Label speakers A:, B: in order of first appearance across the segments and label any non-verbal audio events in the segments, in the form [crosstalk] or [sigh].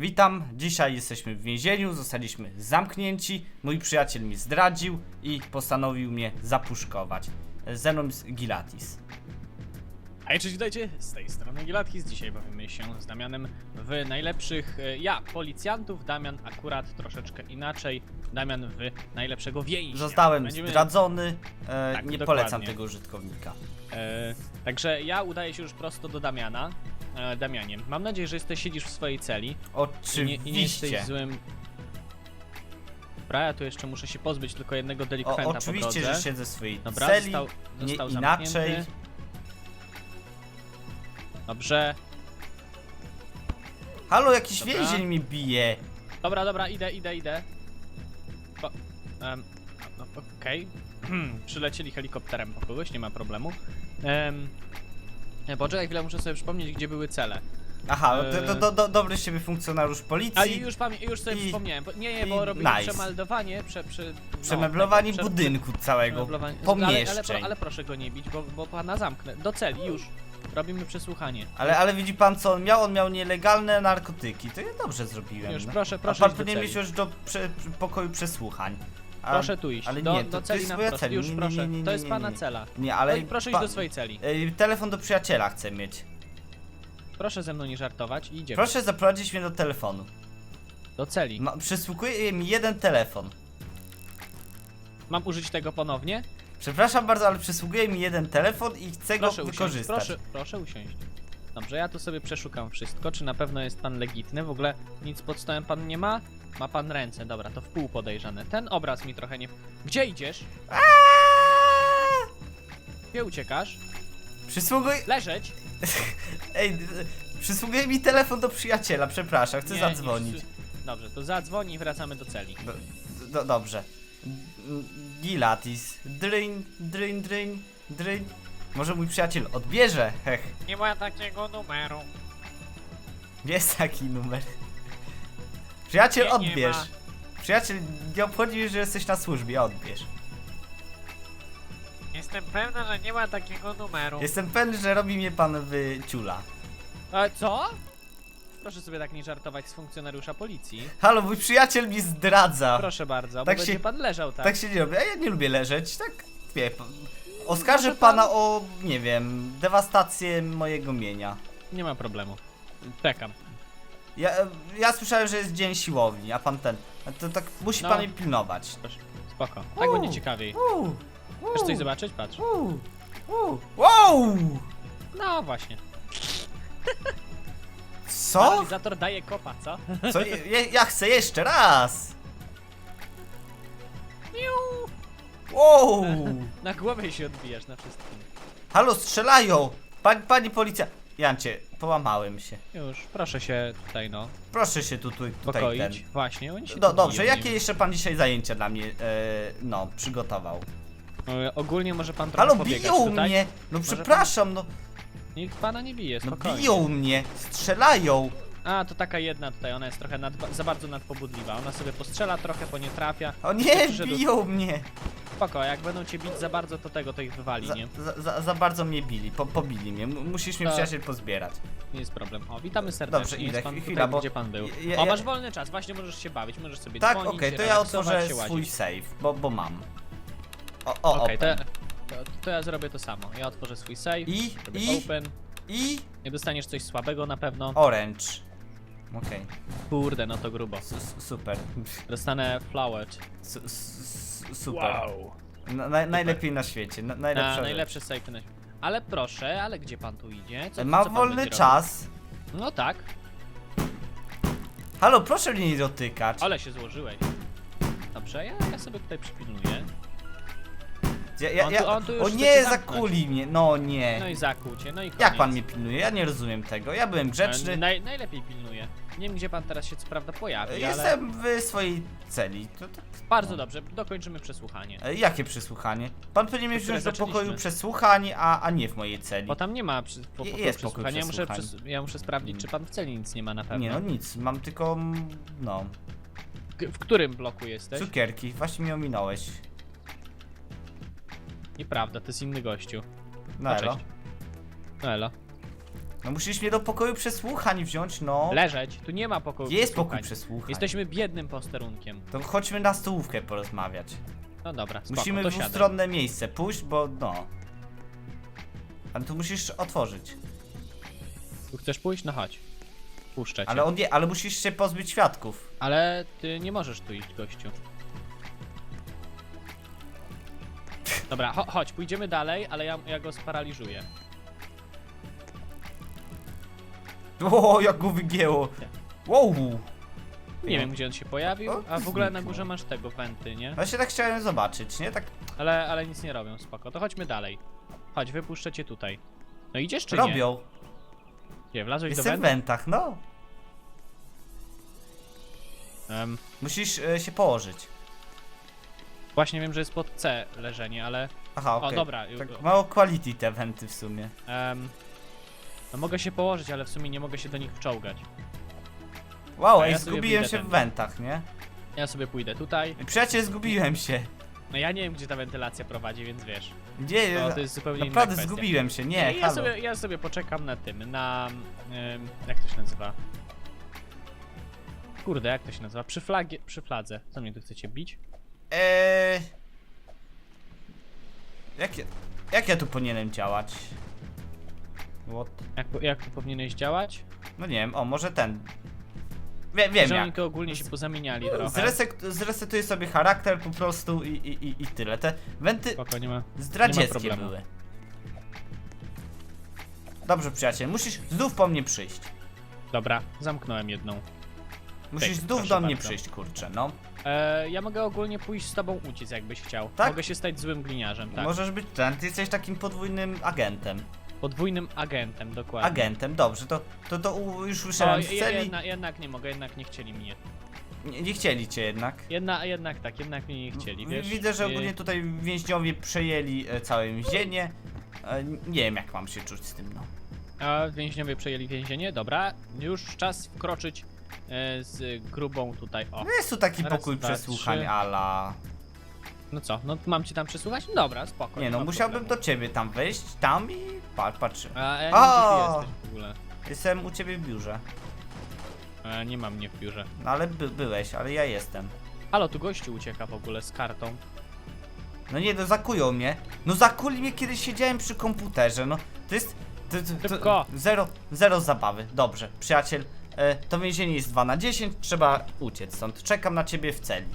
A: Witam, dzisiaj jesteśmy w więzieniu, zostaliśmy zamknięci. Mój przyjaciel mi zdradził i postanowił mnie zapuszkować. Ze mną jest Gilatis.
B: Hej, cześć, witajcie, z tej strony Gilatkis. Dzisiaj bawimy się z Damianem w najlepszych, e, ja, policjantów, Damian akurat troszeczkę inaczej, Damian w najlepszego więźnia.
A: Zostałem zdradzony, e,
B: Tak,
A: nie
B: dokładnie.
A: polecam tego użytkownika.
B: E, także ja udaję się już prosto do Damiana. E, Damianie, mam nadzieję, że jesteś, siedzisz w swojej celi i nie, i nie jesteś
A: Oczywiście.
B: złym... Dobra, ja tu jeszcze muszę się pozbyć tylko jednego
A: O,
B: delikwenta po
A: oczywiście,
B: drodze.
A: że siedzę w swojej
B: Dobra,
A: celi,
B: został,
A: nie
B: został
A: inaczej.
B: zamknięty. Dobrze.
A: Halo, jakiś
B: Dobra.
A: więzień mi bije.
B: Dobra, dobra, idę, idę, idę. Bo, em, no, Okej. [clears throat] Przylecieli helikopterem po kogoś, nie ma problemu. Um, poczekaj chwilę, muszę sobie przypomnieć, gdzie były cele.
A: Aha,
B: E.
A: to, to, to, to dobry z siebie funkcjonariusz
B: A
A: policji.
B: i już, pamię- już sobie
A: i-
B: przypomniałem. Bo, nie, nie,
A: i
B: bo robili
A: nice.
B: przemeldowanie, prze, prze, no,
A: Przemeblowanie
B: tego, prze-
A: budynku całego,
B: przemeblowanie- ale, ale,
A: pomieszczeń.
B: ale, ale proszę go nie bić, bo, bo pana zamknę. Do celi, już. Robimy przesłuchanie.
A: Ale, ale widzi pan co on miał? On miał nielegalne narkotyki. To ja dobrze zrobiłem.
B: Już,
A: no.
B: proszę,
A: A
B: proszę
A: pan
B: iść do
A: powinien
B: celi.
A: mieć już do prze, pokoju przesłuchań.
B: Proszę tu iść.
A: ale
B: do,
A: nie,
B: do
A: to- to
B: celi
A: jest
B: na
A: moja
B: wprost.
A: cela.
B: Już
A: Nie, nie,
B: proszę.
A: nie, nie,
B: to jest
A: nie,
B: pana
A: nie.
B: cela.
A: Nie,
B: Ale
A: ale.
B: proszę
A: pa-
B: iść do swojej celi.
A: Ej, telefon do przyjaciela chcę mieć.
B: Proszę ze mną nie żartować i idziemy.
A: Proszę zaprowadzić mnie do telefonu.
B: Do celi.
A: Ma, przysługuje mi jeden telefon.
B: Mam użyć tego ponownie?
A: Przepraszam bardzo, ale przysługuje mi jeden telefon i chcę go
B: Proszę usiąść,
A: wykorzystać.
B: proszę, proszę usiąść. Dobrze, ja tu sobie przeszukam wszystko, czy na pewno jest pan legitny, w ogóle nic pod stołem pan nie ma? Ma pan ręce, dobra, to w pół podejrzane. Ten obraz mi trochę nie... Gdzie idziesz?
A: Aaaa!
B: Gdzie uciekasz?
A: Przysługuje.
B: Leżeć! [laughs]
A: Ej, przysługuje mi telefon do przyjaciela, przepraszam, chcę
B: Nie,
A: zadzwonić.
B: nie przy- Dobrze, to zadzwoni i wracamy do celi.
A: Do, do, dobrze. Gilatis. Dryń, dryń, dryń, dryń. Może mój przyjaciel odbierze? Hech.
B: Nie ma takiego numeru.
A: Jest taki numer. Przyjaciel,
B: Nie, nie
A: odbierz. Przyjaciel, nie obchodzi mnie, że jesteś na służbie, odbierz.
B: Jestem pewna, że nie ma takiego numeru.
A: Jestem pewny, że robi mnie pan w ciula.
B: A co? Proszę sobie tak nie żartować z funkcjonariusza policji.
A: Halo, mój przyjaciel mi zdradza.
B: Proszę bardzo,
A: Tak
B: bo
A: się-
B: będzie pan leżał tak.
A: Tak się nie robi, a ja nie lubię leżeć, tak wie. pan- Oskarżę
B: Może pan-
A: pana o, nie wiem, dewastację mojego mienia.
B: Nie ma problemu. Czekam.
A: Ja, ja słyszałem, że jest dzień siłowni, a pan ten. a To tak musi
B: No.
A: pan mnie pilnować.
B: Proszę, spoko. Tak będzie ciekawiej.
A: Uuu,
B: Chcesz coś zobaczyć? Patrz.
A: Uuu, uuu, wow!
B: No właśnie.
A: Co?
B: Paralizator daje kopa, co?
A: Co? Ja, ja chcę jeszcze raz!
B: Miu.
A: Wow!
B: Na głowie się odbijasz na wszystkim.
A: Halo, strzelają! Pani, pani policja... Jancie, połamałem się.
B: Już, proszę się tutaj no,
A: Proszę się tu, tu, tutaj ten.
B: pokoić. Właśnie, oni się tu
A: dobrze,
B: biją,
A: jakie
B: nie
A: jeszcze pan dzisiaj zajęcia dla mnie, e, no, przygotował?
B: wiem. E, Ogólnie może pan trochę
A: Halo,
B: pobiegać
A: biją
B: tutaj.
A: mnie! No
B: Może
A: przepraszam, no,
B: Nikt pana nie bije,
A: no
B: spokojnie.
A: biją mnie, strzelają!
B: A, to taka jedna tutaj, ona jest trochę nad, za bardzo nadpobudliwa. Ona sobie postrzela trochę, bo nie trafia.
A: O nie,
B: Przyszedł-
A: biją mnie!
B: Spoko, jak będą cię bić za bardzo, to tego to ich wywali,
A: Za,
B: nie?
A: za, za, za bardzo mnie bili, po, pobili mnie, M- musisz mnie
B: Tak.
A: przyjaciel pozbierać.
B: Nie jest problem. O, witamy serdecznie.
A: Dobrze,
B: jest
A: idę,
B: pan
A: chwila,
B: tutaj,
A: bo-
B: gdzie pan był.
A: ja-
B: o,
A: ja-
B: masz wolny czas, właśnie możesz się bawić, możesz sobie
A: Tak,
B: dzwonić,
A: okej, to ja
B: relaksować
A: otworzę
B: się,
A: swój
B: łazić.
A: save, bo, bo mam. O, o,
B: Okej, to,
A: open.
B: to, to ja zrobię to samo. Ja otworzę swój save,
A: I,
B: zrobię
A: i,
B: open.
A: i
B: Nie dostaniesz coś słabego na pewno.
A: orange. Okej,
B: Kurde, no to grubo.
A: S- s- super.
B: Dostanę flower.
A: S- s- s- super. Na, na, najlepiej na świecie, na, najlepsza
B: Na
A: rzecz.
B: najlepsze save na... Ale proszę, ale gdzie pan tu idzie? Co,
A: Mam
B: co pan
A: wolny
B: będzie
A: czas.
B: robił? No tak,
A: Halo, proszę mnie nie dotykać.
B: ale się złożyłeś. Dobrze, ja, ja sobie tutaj przypilnuję.
A: Ja, ja,
B: on tu-
A: ja,
B: on tu już
A: o
B: chce
A: nie,
B: zamknąć.
A: zakuli mnie, no nie.
B: No i zakłuł cię, no i koniec.
A: Jak pan mnie pilnuje? Ja nie rozumiem tego. Ja byłem grzeczny.
B: Naj, najlepiej pilnuje. Nie wiem, gdzie pan teraz się co prawda pojawi, ale...
A: Jestem w swojej celi. To, to,
B: Bardzo dobrze, dokończymy przesłuchanie.
A: e, jakie przesłuchanie? Pan powinien mnie
B: które
A: wziąć do
B: zaczęliśmy.
A: pokoju przesłuchań, a, a nie w mojej celi.
B: Bo tam nie ma przy, po, po,
A: jest
B: po
A: pokój
B: przesłuchania. Ja muszę,
A: przesłuchań.
B: przes- ja muszę sprawdzić, czy pan w celi nic nie ma na pewno.
A: Nie no nic, mam tylko, mm, no,
B: K- W którym bloku jesteś?
A: cukierki. Właśnie mnie ominąłeś.
B: Nieprawda, to jest inny gościu.
A: No
B: O,
A: elo.
B: cześć. No elo.
A: No musisz mnie do pokoju przesłuchań wziąć, no.
B: Leżeć, tu nie ma pokoju
A: Gdzie jest pokój
B: przesłuchań.
A: przesłuchań?
B: Jesteśmy biednym posterunkiem.
A: To chodźmy na stołówkę porozmawiać.
B: No dobra, spoko,
A: Musimy
B: to
A: w
B: siadaj.
A: ustronne miejsce pójść, bo no. Ale tu musisz otworzyć.
B: Tu chcesz pójść? No chodź. Puszczę cię.
A: Ale on nie, ale musisz się pozbyć świadków.
B: Ale ty nie możesz tu iść, gościu. Dobra, cho chodź, pójdziemy dalej, ale ja, ja go sparaliżuję. [laughs]
A: O, jak go wygięło. Wow.
B: Nie wiem, gdzie on się pojawił,
A: O,
B: a w ogóle na
A: zniknął.
B: górze masz tego, wenty, nie?
A: Się tak chciałem zobaczyć, nie? Tak
B: Ale, ale nic nie robią, spoko. To chodźmy dalej. Chodź, wypuszczę cię tutaj. No idziesz czy nie?
A: robią.
B: Gdzie, wlazłeś do
A: Jestem w
B: wentu?
A: wentach, no.
B: Em,
A: Musisz e, się położyć.
B: właśnie wiem, że jest pod C leżenie, ale...
A: Aha,
B: O,
A: okej.
B: dobra.
A: Tak mało quality te wenty w sumie.
B: em, no mogę się położyć, ale w sumie nie mogę się do nich wczołgać.
A: Wow,
B: A
A: ej,
B: ja sobie
A: zgubiłem się w
B: tędy.
A: wentach, nie?
B: Ja sobie pójdę tutaj.
A: Przyjaciel, zgubiłem się.
B: No ja nie wiem, gdzie ta wentylacja prowadzi, więc wiesz.
A: Gdzie?
B: To, to jest zupełnie
A: Naprawdę
B: inna kwestia.
A: zgubiłem się, nie,
B: ja,
A: halo.
B: sobie, ja sobie poczekam na tym, na... em, jak to się nazywa? Kurde, jak to się nazywa? Przy, flagie, przy fladze. Co mnie tu chcecie bić?
A: Eee... Jak ja, jak ja tu powinienem działać? What?
B: Jak, jak tu powinieneś działać?
A: No nie wiem, o może ten. Wie, wiem
B: że
A: jak.
B: oni to ogólnie się pozamieniali trochę.
A: Zresek, zresetuję sobie charakter po prostu i, i, i, i tyle. Te wenty
B: Spoko, nie ma.
A: zdradzieckie
B: problemu.
A: były. Dobrze przyjaciel, musisz znów po mnie przyjść.
B: Dobra, zamknąłem jedną.
A: Musisz
B: Pyk,
A: znów
B: proszę
A: do mnie
B: bardzo.
A: przyjść, kurczę, no.
B: E, ja mogę ogólnie pójść z tobą uciec, jakbyś chciał.
A: Tak?
B: Mogę się stać złym gliniarzem, tak.
A: Możesz być ten, ty jesteś takim podwójnym agentem.
B: Podwójnym agentem, dokładnie.
A: Agentem, dobrze, to, to, to u- już słyszałem w
B: je-
A: celi.
B: jedna, jednak nie mogę, jednak nie chcieli mnie.
A: Nie, nie chcieli cię jednak.
B: Jedna, jednak tak, jednak mnie nie chcieli,
A: W-
B: wiesz?
A: Widzę, że ogólnie tutaj więźniowie przejęli e, całe więzienie. E, Nie wiem, jak mam się czuć z tym, no.
B: A więźniowie przejęli więzienie, dobra. Już czas wkroczyć e, z grubą tutaj, o.
A: No jest tu taki
B: Raz,
A: pokój
B: dwa,
A: przesłuchań,
B: trzy.
A: ala.
B: No co, no mam cię tam przesłuchać? No Dobra, spoko.
A: Nie no,
B: ma
A: musiałbym do
B: problemu.
A: ciebie tam wejść, tam i patrz, patrz.
B: A ja nie
A: O!
B: wiem, gdzie ty jesteś w ogóle.
A: Jestem u ciebie w biurze.
B: A, nie mam mnie w biurze.
A: No ale by, byłeś, ale ja jestem.
B: Halo, tu gościu ucieka w ogóle z kartą.
A: No nie, no zakują mnie. No zakuli mnie, kiedy siedziałem przy komputerze, no. To jest... To, to,
B: Szybko.
A: to, zero, zero zabawy. Dobrze, przyjaciel. E, to więzienie jest 2 na 10, trzeba uciec stąd. Czekam na ciebie w celi.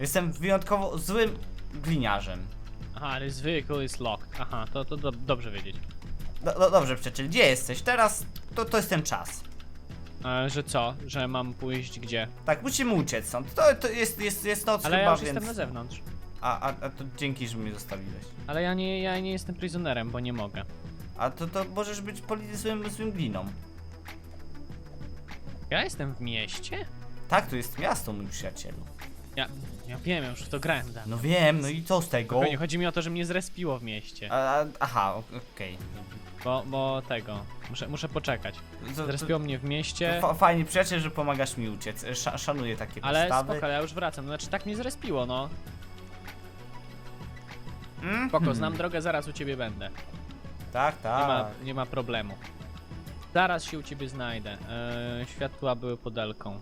A: Jestem wyjątkowo złym gliniarzem.
B: Aha, this vehicle is locked. Aha, to, to do, dobrze wiedzieć.
A: Do, do, dobrze, przyjaciel, gdzie jesteś? Teraz to, to jest ten czas.
B: E, że co? Że mam pójść gdzie?
A: Tak, musimy uciec stąd. To, to jest, jest, jest noc
B: Ale
A: chyba,
B: ja już
A: więc...
B: jestem na zewnątrz.
A: A, a, a to dzięki, że mnie zostawiłeś.
B: Ale ja nie, ja nie jestem prisonerem, bo nie mogę.
A: A to, to możesz być poli- złym, złym gliną.
B: Ja jestem w mieście?
A: Tak, to jest miasto, mój przyjacielu.
B: Ja, ja wiem, ja już w to grałem dawno.
A: No wiem, no i co z tego?
B: Spokojnie, chodzi mi o to, że mnie zrespiło w mieście.
A: A, aha, o- okej.
B: Bo, bo tego. Muszę, muszę poczekać.
A: To- to-
B: Zrespiło mnie w mieście.
A: fa- Fajnie, przyjaciel, że pomagasz mi uciec. Sz szanuję takie
B: Ale
A: postawy.
B: spoko, ja już wracam. Znaczy tak mnie zrespiło, no.
A: Mm?
B: Spoko,
A: Hmm.
B: znam drogę, zaraz u ciebie będę.
A: Tak,
B: Nie
A: tak.
B: ma, nie ma problemu. Zaraz się u ciebie znajdę. Eee, światła były podelką.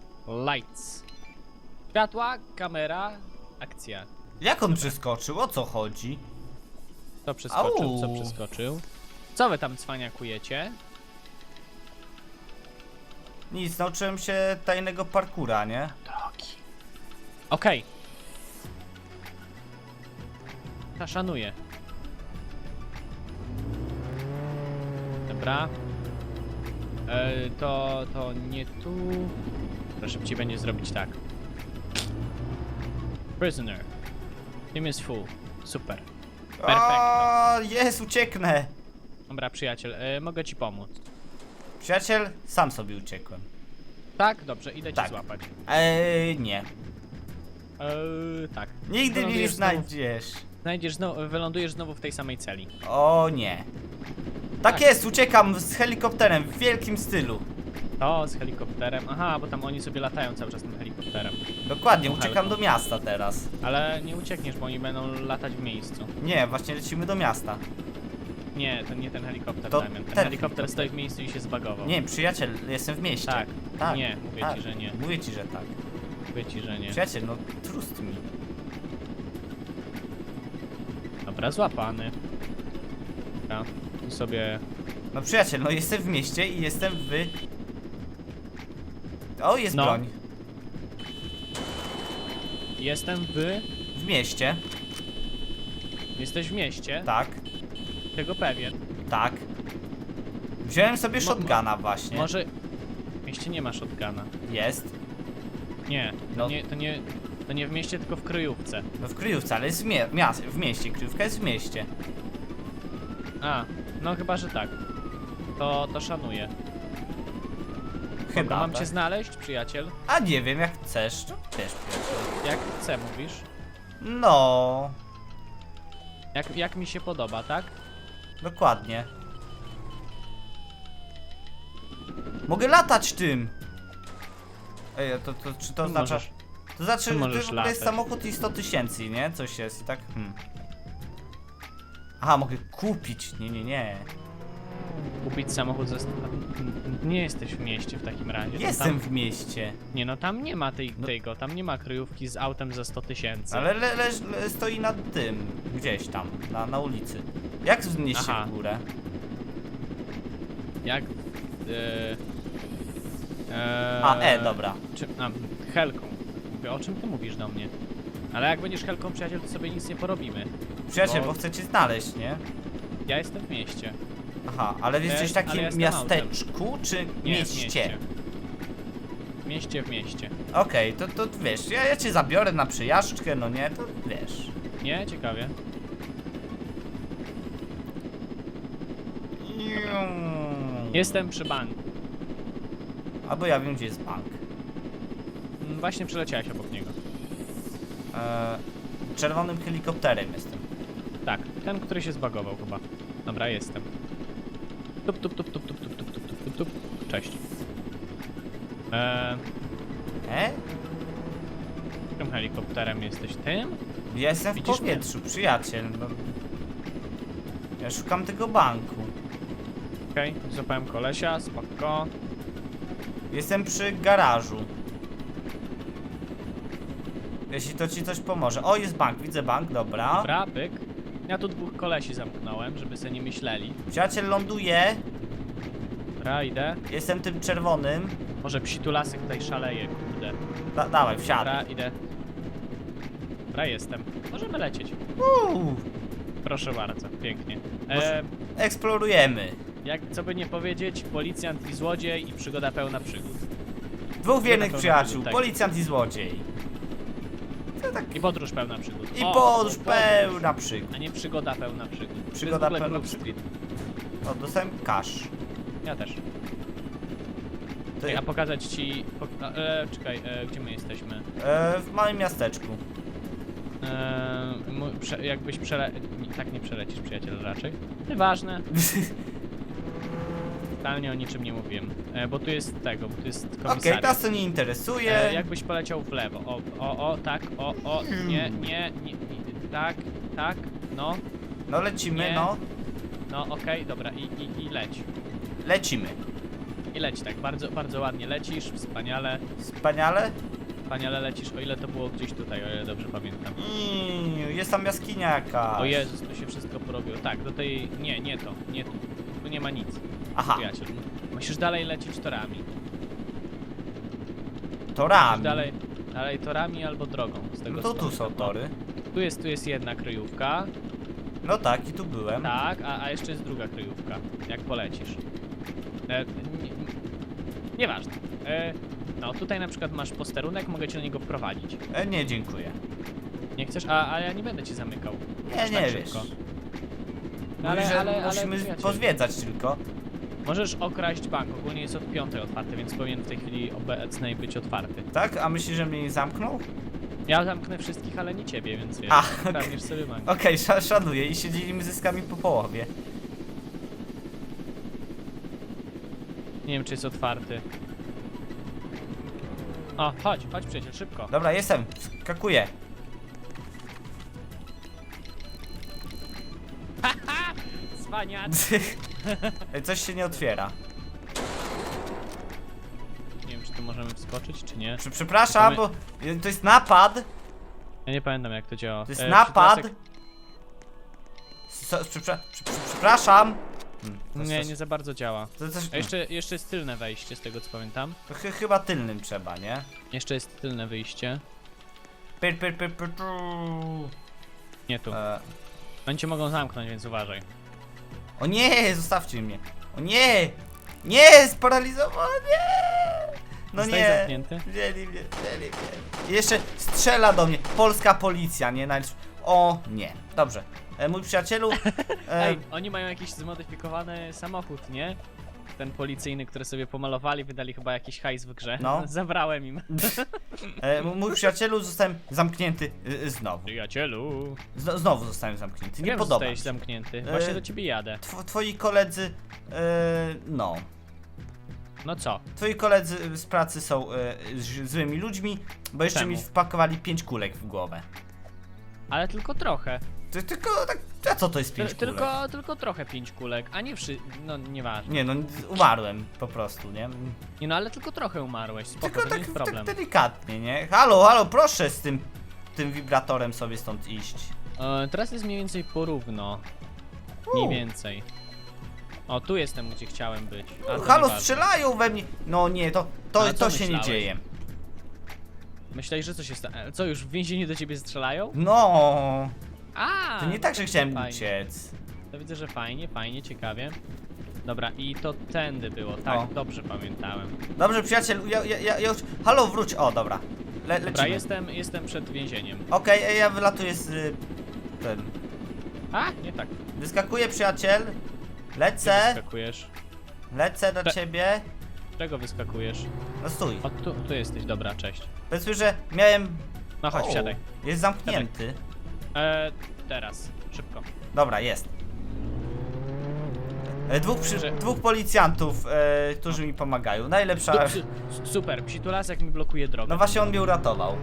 B: Lights. Światła, kamera, akcja.
A: Jak on przeskoczył? O co chodzi?
B: Kto przeskoczył, co
A: Au.
B: przeskoczył? Co wy tam cwaniakujecie?
A: Nic, nauczyłem się tajnego parkura, nie?
B: Drogi. Okej. Ja szanuję. Dobra. E, to, to nie tu. Proszę szybciej będzie zrobić tak. Prisoner. Team is full. Super. Perfekto.
A: O, jest, ucieknę.
B: Dobra, przyjaciel, e, mogę ci pomóc.
A: Przyjaciel, sam sobie uciekłem.
B: Tak? Dobrze, idę cię
A: Tak.
B: złapać.
A: Eee, nie.
B: Eee, tak.
A: Nigdy mnie nie
B: Wylądujesz znowu-
A: znajdziesz.
B: Znajdziesz znowu, wylądujesz znowu w tej samej celi.
A: O nie. Tak
B: Tak.
A: jest, uciekam z helikopterem w wielkim stylu.
B: O, z helikopterem. Aha, bo tam oni sobie latają cały czas tym helikopterem.
A: Dokładnie, uciekam do miasta teraz.
B: Ale nie uciekniesz, bo oni będą latać w miejscu.
A: Nie, właśnie lecimy do miasta.
B: Nie, to nie ten helikopter,
A: To
B: Damian. Ten,
A: ten
B: helikopter
A: helikopter.
B: stoi w miejscu i się zbagował.
A: Nie, przyjaciel, jestem w mieście.
B: Tak.
A: tak.
B: Nie, mówię
A: tak.
B: ci, że nie.
A: Mówię ci, że tak.
B: Mówię ci, że nie.
A: Przyjaciel, no trust mi.
B: Dobra, złapany. Dobra, tu sobie...
A: No przyjaciel, no jestem w mieście i jestem w... O, jest
B: No.
A: broń.
B: Jestem w...
A: W mieście.
B: Jesteś w mieście?
A: Tak,
B: Tego pewien.
A: tak. Wziąłem sobie
B: Mo-
A: shotguna właśnie.
B: Może... W mieście nie ma shotguna.
A: Jest.
B: Nie, to,
A: No.
B: nie, to nie... To nie w mieście, tylko w kryjówce.
A: No w kryjówce, ale jest w, mie mias- w mieście. Kryjówka jest w mieście.
B: A, no chyba, że tak. To, to szanuję.
A: Chyba.
B: Mam
A: tak.
B: cię znaleźć, przyjaciel?
A: A nie wiem, jak chcesz. No, Wiesz, przyjaciel.
B: Jak chcę, mówisz?
A: No,
B: Jak, jak mi się podoba, tak?
A: dokładnie. Mogę latać tym. Ej, a to, to czy to oznacza...
B: możesz.
A: To znaczy, że
B: możesz
A: w ogóle jest
B: latać.
A: samochód i 100 tysięcy, nie? Coś jest i tak... Hmm. Aha, mogę kupić. Nie, nie, nie.
B: Kupić samochód ze... Nie jesteś w mieście w takim razie. to
A: Jestem
B: Tam,
A: w mieście.
B: nie no, tam nie ma tej,
A: No.
B: tego, tam nie ma kryjówki z autem za 100 tysięcy.
A: Ale le, le, le, stoi nad tym. Gdzieś tam, na, na ulicy. Jak wznieść się
B: Aha.
A: w górę?
B: Jak... Yy,
A: A, E, dobra.
B: Czy, a, helką. Mówię, o czym ty mówisz do mnie? Ale jak będziesz helką, przyjaciel, to sobie nic nie porobimy.
A: Przyjaciel,
B: Bo-
A: bo chcę cię znaleźć, nie?
B: Ja jestem w mieście.
A: Aha, ale jesteś w takim
B: jestem
A: miasteczku, czy
B: Nie, w
A: mieście?
B: mieście. W mieście, w mieście.
A: Okej, to, to wiesz, ja, ja cię zabiorę na przejażdżkę, no nie, to wiesz.
B: Nie? Ciekawie. Jestem przy banku.
A: Albo ja wiem, gdzie jest bank.
B: Mm, Właśnie przeleciałeś obok niego.
A: E, czerwonym helikopterem jestem.
B: Tak, ten, który się zbagował chyba. Dobra, jestem. Tup, tup, tup, tup, tup, tup, tup, tup, tup, tup, tup. Cześć. Eee,
A: E?
B: którym helikopterem jesteś? Tym?
A: Jestem w
B: Widzisz
A: powietrzu, przyjaciel. No. Ja szukam tego banku.
B: Okej, złapałem kolesia, spoko.
A: Jestem przy garażu. Jeśli to ci coś pomoże. O, jest bank, widzę bank, dobra.
B: Dobra, pyk. Ja tu dwóch kolesi zamknąłem, żeby sobie nie myśleli.
A: Przyjaciel ląduje.
B: Dobra, idę.
A: Jestem tym czerwonym.
B: Może psitulasek tutaj szaleje, kurde.
A: Da, dawaj, wsiadaj.
B: Dobra, idę. Dobra, jestem. Możemy lecieć.
A: Uuu,
B: Proszę bardzo, pięknie. E,
A: eksplorujemy.
B: jak co by nie powiedzieć, policjant i złodziej i przygoda pełna przygód.
A: Dwóch wiernych
B: pełna
A: przyjaciół,
B: tak.
A: policjant i złodziej. To tak...
B: I podróż pełna przygód.
A: I
B: O,
A: podróż pełna przygód.
B: A nie przygoda pełna przygód. To
A: Przygoda
B: jest w ogóle
A: pełna przygód.
B: Street.
A: O, dostałem cash.
B: Ja też.
A: To
B: Ej, a pokazać ci... Po, e, czekaj, e, gdzie my jesteśmy?
A: e, w małym miasteczku.
B: E, mu- prze, jakbyś przele... Tak nie przelecisz, przyjaciel, raczej. Nieważne. [laughs] Totalnie o niczym nie mówiłem. E, bo tu jest tego, bo tu jest
A: Okej,
B: komisariat.
A: nas to nie interesuje.
B: E, jakbyś poleciał w lewo. O, o, o, tak, o, o, nie, nie, nie, nie tak, tak, no,
A: No lecimy,
B: Nie.
A: no.
B: no, okej, dobra, i, i, i leć.
A: Lecimy.
B: I leć tak, bardzo, bardzo ładnie lecisz, wspaniale,
A: Wspaniale.
B: wspaniale lecisz, o ile to było gdzieś tutaj, o ile dobrze pamiętam.
A: Mm, jest tam jaskinia jakaś.
B: O Jezus, tu się wszystko porobiło. Tak, do tej, nie, nie to, nie tu, tu nie ma nic,
A: Aha,
B: przyjaciel. Musisz dalej lecieć torami. Musisz
A: torami.
B: dalej, dalej torami albo drogą, z tego
A: No to tu są tory.
B: Tu jest, tu jest jedna kryjówka,
A: No tak, i tu byłem.
B: Tak, a, a jeszcze jest druga kryjówka, jak polecisz. E, nie, nieważne. E, no, tutaj na przykład masz posterunek, mogę cię na niego wprowadzić.
A: E, nie, dziękuję.
B: Nie chcesz? A, a ja nie będę cię zamykał.
A: Nie,
B: Aż
A: nie
B: tak
A: wiesz.
B: szybko.
A: Mówi,
B: Ale-
A: że
B: ale- ale
A: musimy
B: przyjaciel.
A: pozwiedzać tylko.
B: Możesz okraść bank, ogólnie jest od piątej otwarty, więc powinien w tej chwili obecnej być otwarty.
A: Tak? A myślisz, że mnie nie zamknął?
B: Ja zamknę wszystkich, ale nie ciebie, więc wiesz,
A: A,
B: kradniesz sobie bank.
A: Okej, sza szanuję i się dzielimy zyskami po połowie.
B: Nie wiem, czy jest otwarty. O, chodź, chodź przyjaciel, szybko.
A: Dobra, jestem. Skakuję. [laughs]
B: cwania. [laughs]
A: Ej, Coś się nie otwiera.
B: Nie wiem, czy tu możemy wskoczyć, czy nie.
A: Prze- Przepraszam, bo to jest napad.
B: Ja nie pamiętam, jak to działa.
A: To jest
B: E,
A: napad. So, prze- prze- prze- przepraszam. Hmm, to
B: Nie,
A: coś-
B: nie za bardzo działa.
A: To, coś,
B: A jeszcze, jeszcze jest tylne wejście, z tego co pamiętam.
A: to chy- chyba tylnym trzeba, nie?
B: Jeszcze jest tylne wyjście.
A: Pyr, pyr, pyr, pyr, tu.
B: Nie tu.
A: E,
B: Oni cię mogą zamknąć, więc uważaj.
A: O nie, zostawcie mnie. O nie! Nie, sparaliżowany, nie! No nie.
B: zamknięty.
A: Wzięli mnie, wzięli mnie. I jeszcze strzela do mnie. Polska policja, nie? Najlepszy- O nie. Dobrze. E, mój przyjacielu. [laughs] E,
B: Ej, oni mają jakiś zmodyfikowany samochód, nie? Ten policyjny, który sobie pomalowali, wydali chyba jakiś hajs w grze.
A: No. [laughs]
B: Zabrałem im.
A: e, mój przyjacielu zostałem zamknięty y, y, znowu.
B: Przyjacielu.
A: Z, znowu zostałem zamknięty. Nie
B: Wiem, że
A: podoba. mi się.
B: zamknięty.
A: E,
B: Właśnie do ciebie jadę.
A: Tw twoi koledzy. E, no.
B: No co?
A: Twoi koledzy z pracy są e, ż- złymi ludźmi, bo jeszcze
B: Czemu?
A: mi wpakowali pięć kulek w głowę.
B: Ale tylko trochę.
A: Ty, tylko tak. A co to jest pięć kulek?
B: tylko, tylko trochę pięć kulek, a nie wszy... No, nieważne.
A: Nie no, umarłem po prostu, nie?
B: Nie no, ale tylko trochę umarłeś. Spoko,
A: Tylko
B: to
A: tak,
B: nie jest
A: tak
B: problem.
A: delikatnie, nie? Halo, halo, proszę z tym tym wibratorem sobie stąd iść.
B: E, teraz jest mniej więcej porówno. Mniej
A: U.
B: więcej. O, tu jestem, gdzie chciałem być. A, to
A: Halo,
B: nieważne.
A: strzelają we mnie! No nie, to, to,
B: A co
A: to się nie
B: myślałeś?
A: dzieje.
B: Myślałeś, że co się stało? Co, już w więzieniu do ciebie strzelają?
A: No,
B: A!
A: to nie tak, że chciałem
B: fajnie.
A: uciec.
B: To widzę, że fajnie, fajnie, ciekawie. Dobra, i to tędy było, tak,
A: O.
B: dobrze pamiętałem.
A: Dobrze, przyjaciel, ja, ja, ja, już... Halo, wróć, o, dobra. Le,
B: Dobra,
A: lecimy.
B: jestem, jestem przed więzieniem.
A: Okej, e, ja wylatuję z... y, Ten...
B: A, nie tak.
A: Wyskakuję, przyjaciel. Lecę,
B: wyskakujesz?
A: lecę do
B: Te-
A: ciebie.
B: Czego wyskakujesz?
A: No stój.
B: O, tu, tu jesteś, dobra, cześć.
A: Powiedzmy, że miałem...
B: No chodź,
A: O,
B: wsiadaj.
A: Jest zamknięty.
B: E, teraz, szybko.
A: Dobra, jest. E, Dwóch, przy,
B: Że-
A: dwóch policjantów, e, którzy mi pomagają. Najlepsza.
B: Su, su, super, psitulasek mi blokuje drogę.
A: No właśnie on mnie uratował.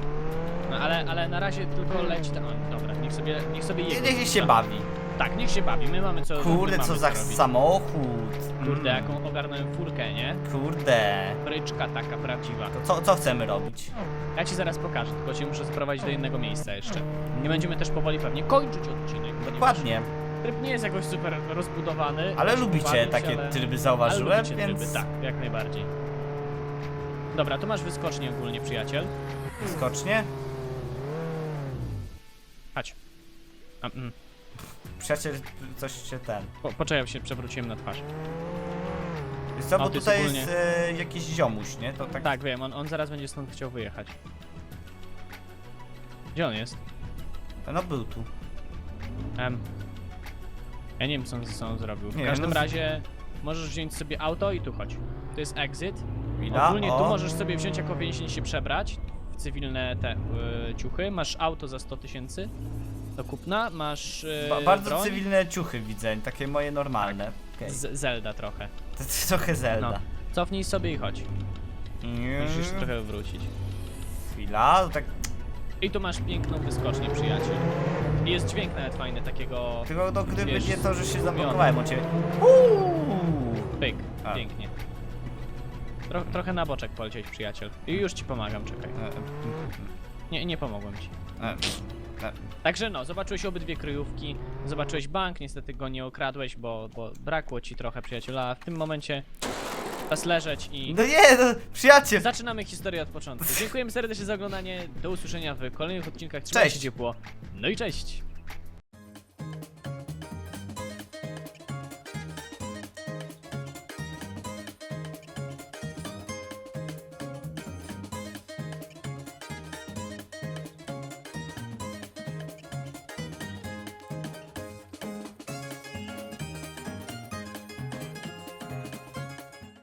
B: No, ale, ale na razie tylko leć tam. Dobra, niech sobie, niech sobie jedzie.
A: niech się
B: No,
A: bawi.
B: Tak, niech się bawi, my mamy co my
A: Kurde,
B: mamy
A: co za
B: robić.
A: samochód.
B: Kurde,
A: Mm,
B: jaką ogarnąłem furkę, nie?
A: Kurde.
B: Bryczka taka prawdziwa.
A: To co, co chcemy robić?
B: Ja ci zaraz pokażę, tylko cię muszę sprowadzić do innego miejsca jeszcze. Nie będziemy też powoli pewnie kończyć odcinek. ponieważ
A: Dokładnie.
B: Tryb nie jest jakoś super rozbudowany.
A: Ale lubicie takie
B: ale...
A: tryby,
B: ale
A: zauważyłem,
B: lubicie
A: więc...
B: tryby, tak, jak najbardziej. Dobra, tu masz wyskocznie ogólnie, przyjaciel.
A: Skocznie.
B: Chodź. A, mm.
A: Przyjaciel, coś się ten...
B: Po, poczekaj, się przewróciłem na twarz.
A: Wiesz co, bo tutaj
B: ogólnie-
A: jest e, jakiś ziomuś, nie? To tak...
B: Tak, wiem, on, on zaraz będzie stąd chciał wyjechać. Gdzie on jest?
A: No był tu.
B: Em. Ja nie wiem, co on ze sobą zrobił. W
A: Nie,
B: każdym
A: no-
B: razie możesz wziąć sobie auto i tu chodź. To jest exit.
A: Chwila,
B: Ogólnie
A: o.
B: tu możesz sobie wziąć jako więzień się przebrać w cywilne te y, ciuchy. Masz auto za 100 tysięcy do kupna, masz y,
A: Ba bardzo
B: broń.
A: cywilne ciuchy widzę, takie moje normalne. Okej.
B: Z Zelda trochę.
A: To, trochę Zelda.
B: No. Cofnij sobie i chodź.
A: Nie.
B: Musisz trochę wrócić.
A: Chwila, tak
B: I tu masz piękną wyskocznię, przyjaciel. I jest dźwięk nawet fajny, takiego
A: Tylko no, gdyby
B: Wiesz,
A: nie to, że się zablokowałem od ciebie. Uuu.
B: pyk.
A: A.
B: Pięknie. Tro, trochę na boczek polecieć, przyjaciel. I już ci pomagam, czekaj.
A: E, e,
B: Nie, nie pomogłem ci.
A: e, e.
B: Także no, zobaczyłeś obydwie kryjówki, zobaczyłeś bank, niestety go nie okradłeś, bo, bo brakło ci trochę przyjaciela, a w tym momencie czas leżeć i
A: No nie, no, przyjaciel!
B: zaczynamy historię od początku. Dziękujemy serdecznie za oglądanie, do usłyszenia w kolejnych odcinkach, trzymajcie się
A: Cześć.
B: ciepło, no i cześć!